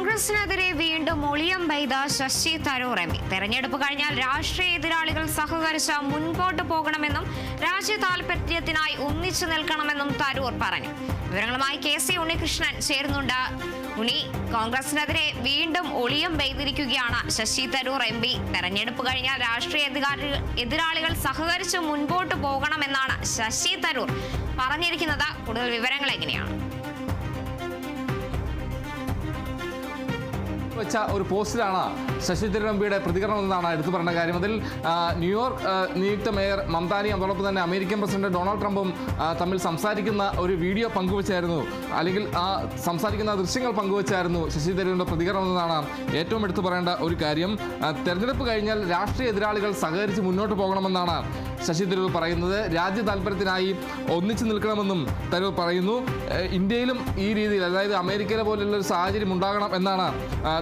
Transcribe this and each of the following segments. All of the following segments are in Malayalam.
കോൺഗ്രസിനെതിരെ വീണ്ടും ഒളിയം പെയ്ത ശശി തരൂർ എം തെരഞ്ഞെടുപ്പ് കഴിഞ്ഞാൽ രാഷ്ട്രീയ എതിരാളികൾ സഹകരിച്ച് മുൻപോട്ട് പോകണമെന്നും രാജ്യ താൽപര്യത്തിനായി ഒന്നിച്ചു നിൽക്കണമെന്നും തരൂർ പറഞ്ഞു. വിവരങ്ങളുമായി കെ സി ഉണ്ണികൃഷ്ണൻ ചേരുന്നുണ്ട്. ഉണി കോൺഗ്രസിനെതിരെ വീണ്ടും ഒളിയം പെയ്തിരിക്കുകയാണ് ശശി തരൂർ എം പി. തെരഞ്ഞെടുപ്പ് കഴിഞ്ഞാൽ രാഷ്ട്രീയ എതിരാളികൾ സഹകരിച്ച് മുൻപോട്ട് പോകണമെന്നാണ് ശശി തരൂർ പറഞ്ഞിരിക്കുന്നത്. കൂടുതൽ വിവരങ്ങൾ എങ്ങനെയാണ്? വെച്ച ഒരു പോസ്റ്റിലാണ് ശശി തരൂർ എംപിയുടെ പ്രതികരണം എന്നാണ് എടുത്തു പറഞ്ഞ കാര്യം. അതിൽ ന്യൂയോർക്ക് നിയുക്ത മേയർ മംതാനിയും അതോടൊപ്പം തന്നെ അമേരിക്കൻ പ്രസിഡന്റ് ഡൊണാൾഡ് ട്രംപും തമ്മിൽ സംസാരിക്കുന്ന ഒരു വീഡിയോ പങ്കുവച്ചായിരുന്നു. അല്ലെങ്കിൽ ആ സംസാരിക്കുന്ന ദൃശ്യങ്ങൾ പങ്കുവച്ചായിരുന്നു ശശി തരൂരിന്റെ പ്രതികരണം എന്നതാണ് ഏറ്റവും എടുത്തു പറയേണ്ട ഒരു കാര്യം. തെരഞ്ഞെടുപ്പ് കഴിഞ്ഞാൽ രാഷ്ട്രീയ എതിരാളികൾ സഹകരിച്ച് മുന്നോട്ട് പോകണമെന്നാണ് ശശി തരൂർ പറയുന്നത്. രാജ്യ താല്പര്യത്തിനായി ഒന്നിച്ചു നിൽക്കണമെന്നും തരൂർ പറയുന്നു. ഇന്ത്യയിലും ഈ രീതിയിൽ അതായത് അമേരിക്കയിലെ പോലുള്ള ഒരു സാഹചര്യം ഉണ്ടാകണം എന്നാണ്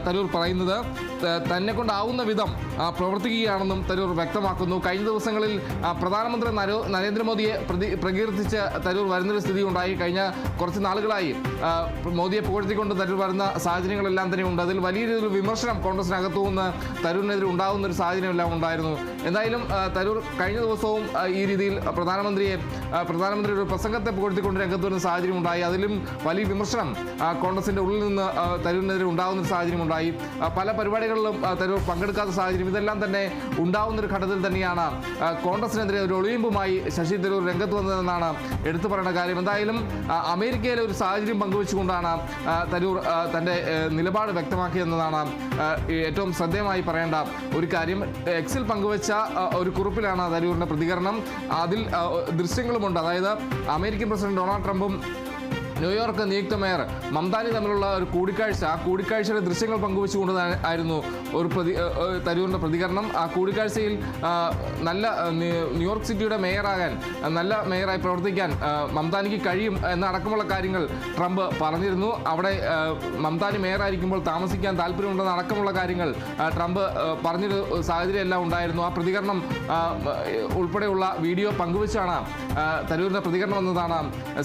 തരൂർ പറയുന്നത് തന്നെ കൊണ്ടാവുന്ന വിധം പ്രവർത്തിക്കുകയാണെന്നും തരൂർ വ്യക്തമാക്കുന്നു. കഴിഞ്ഞ ദിവസങ്ങളിൽ പ്രധാനമന്ത്രി നരോ നരേന്ദ്രമോദിയെ പ്രതി പ്രകീർത്തിച്ച് തരൂർ വരുന്നൊരു സ്ഥിതി ഉണ്ടായി. കഴിഞ്ഞ കുറച്ച് നാളുകളായി മോദിയെ പുകഴ്ത്തിക്കൊണ്ട് തരൂർ വരുന്ന സാഹചര്യങ്ങളെല്ലാം തന്നെ ഉണ്ട്. അതിൽ വലിയ രീതിയിൽ വിമർശനം കോൺഗ്രസിനകത്തു നിന്ന് തരൂരിനെതിരെ ഉണ്ടാകുന്ന ഒരു സാഹചര്യമെല്ലാം ഉണ്ടായിരുന്നു. എന്തായാലും തരൂർ കഴിഞ്ഞ ദിവസവും ഈ രീതിയിൽ പ്രധാനമന്ത്രിയെ പ്രധാനമന്ത്രിയുടെ ഒരു പ്രസംഗത്തെ പുകഴ്ത്തിക്കൊണ്ട് രംഗത്ത് വരുന്ന സാഹചര്യം ഉണ്ടായി. അതിലും വലിയ വിമർശനം കോൺഗ്രസിന്റെ ഉള്ളിൽ നിന്ന് തരൂരിനെതിരെ ഉണ്ടാകുന്ന ഒരു സാഹചര്യം ആ, പല പരിപാടികളിലും തരൂർ പങ്കെടുക്കാത്ത സാഹചര്യം ഇതെല്ലാം തന്നെ ഉണ്ടാവുന്നൊരു ഘട്ടത്തിൽ തന്നെയാണ് കോൺഗ്രസിനെതിരെ ഒരു ഒളിയുമ്പുമായി ശശി തരൂർ രംഗത്ത് വന്നതെന്നാണ് എടുത്തു പറയുന്ന കാര്യം. എന്തായാലും അമേരിക്കയിലെ ഒരു സാഹചര്യം പങ്കുവെച്ചുകൊണ്ടാണ് തരൂർ തന്റെ നിലപാട് വ്യക്തമാക്കിയതെന്നതാണ് ആ, ഏറ്റവും ശ്രദ്ധേയമായി പറയേണ്ട ഒരു കാര്യം. എക്സിൽ പങ്കുവച്ച ഒരു കുറിപ്പിലാണ് തരൂരിന്റെ പ്രതികരണം. അതിൽ ദൃശ്യങ്ങളുമുണ്ട്. അതായത് അമേരിക്കൻ പ്രസിഡന്റ് ഡൊണാൾഡ് ട്രംപും ന്യൂയോർക്ക് നിയുക്ത മേയർ മംതാനി തമ്മിലുള്ള ഒരു കൂടിക്കാഴ്ച ആ കൂടിക്കാഴ്ചയുടെ ദൃശ്യങ്ങൾ പങ്കുവെച്ചുകൊണ്ട് ആയിരുന്നു ഒരു പ്രതി തരൂരിന്റെ പ്രതികരണം. ആ കൂടിക്കാഴ്ചയിൽ നല്ല ന്യൂയോർക്ക് സിറ്റിയുടെ മേയറാകാൻ നല്ല മേയറായി പ്രവർത്തിക്കാൻ മംതാനിക്ക് കഴിയും എന്നടക്കമുള്ള കാര്യങ്ങൾ ട്രംപ് പറഞ്ഞിരുന്നു. അവിടെ മംതാനി മേയറായിരിക്കുമ്പോൾ താമസിക്കാൻ താല്പര്യമുണ്ടെന്ന് അടക്കമുള്ള കാര്യങ്ങൾ ട്രംപ് പറഞ്ഞൊരു സാഹചര്യമെല്ലാം ഉണ്ടായിരുന്നു. ആ പ്രതികരണം ഉൾപ്പെടെയുള്ള വീഡിയോ പങ്കുവച്ചാണ് തരൂരിന്റെ പ്രതികരണം എന്നതാണ്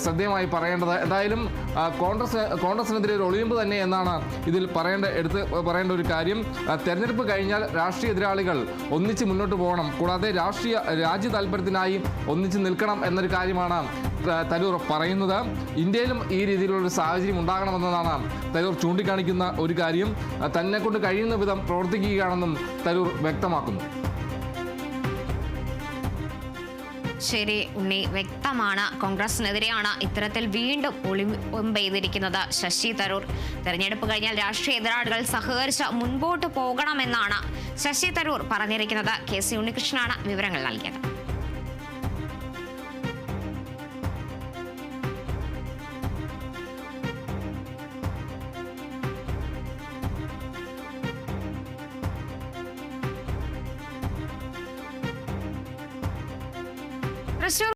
ശ്രദ്ധേയമായി പറയേണ്ടത്. എന്തായാലും ആ, കോൺഗ്രസ് കോൺഗ്രസിനെതിരെ ഒരു ഒളിയുമ്പ് തന്നെ എന്നാണ് ഇതിൽ പറയേണ്ട എടുത്ത് പറയേണ്ട ഒരു കാര്യം. തെരഞ്ഞെടുപ്പ് കഴിഞ്ഞാൽ രാഷ്ട്രീയ എതിരാളികൾ ഒന്നിച്ച് മുന്നോട്ട് പോകണം. കൂടാതെ രാഷ്ട്രീയ രാജ്യ താല്പര്യത്തിനായി ഒന്നിച്ച് നിൽക്കണം എന്നൊരു കാര്യമാണ് തരൂർ പറയുന്നത്. ഇന്ത്യയിലും ഈ രീതിയിലുള്ള സാഹചര്യം ഉണ്ടാകണമെന്നതാണ് തരൂർ ചൂണ്ടിക്കാണിക്കുന്ന ഒരു കാര്യം. തന്നെ കൊണ്ട് കഴിയുന്ന വിധം പ്രവർത്തിക്കുകയാണെന്നും തരൂർ വ്യക്തമാക്കുന്നു. ശരി ഉണ്ണി വ്യക്തമാണ്. കോൺഗ്രസിനെതിരെയാണ് ഇത്തരത്തിൽ വീണ്ടും ഒളിമ്പെയ്തിരിക്കുന്നത് ശശി തരൂർ. തെരഞ്ഞെടുപ്പ് കഴിഞ്ഞാൽ രാഷ്ട്രീയ എതിരാളികൾ സഹകരിച്ച് മുൻപോട്ട് പോകണമെന്നാണ് ശശി തരൂർ പറഞ്ഞിരിക്കുന്നത്. കെ സി ഉണ്ണികൃഷ്ണനാണ് വിവരങ്ങൾ നൽകിയത്. Расул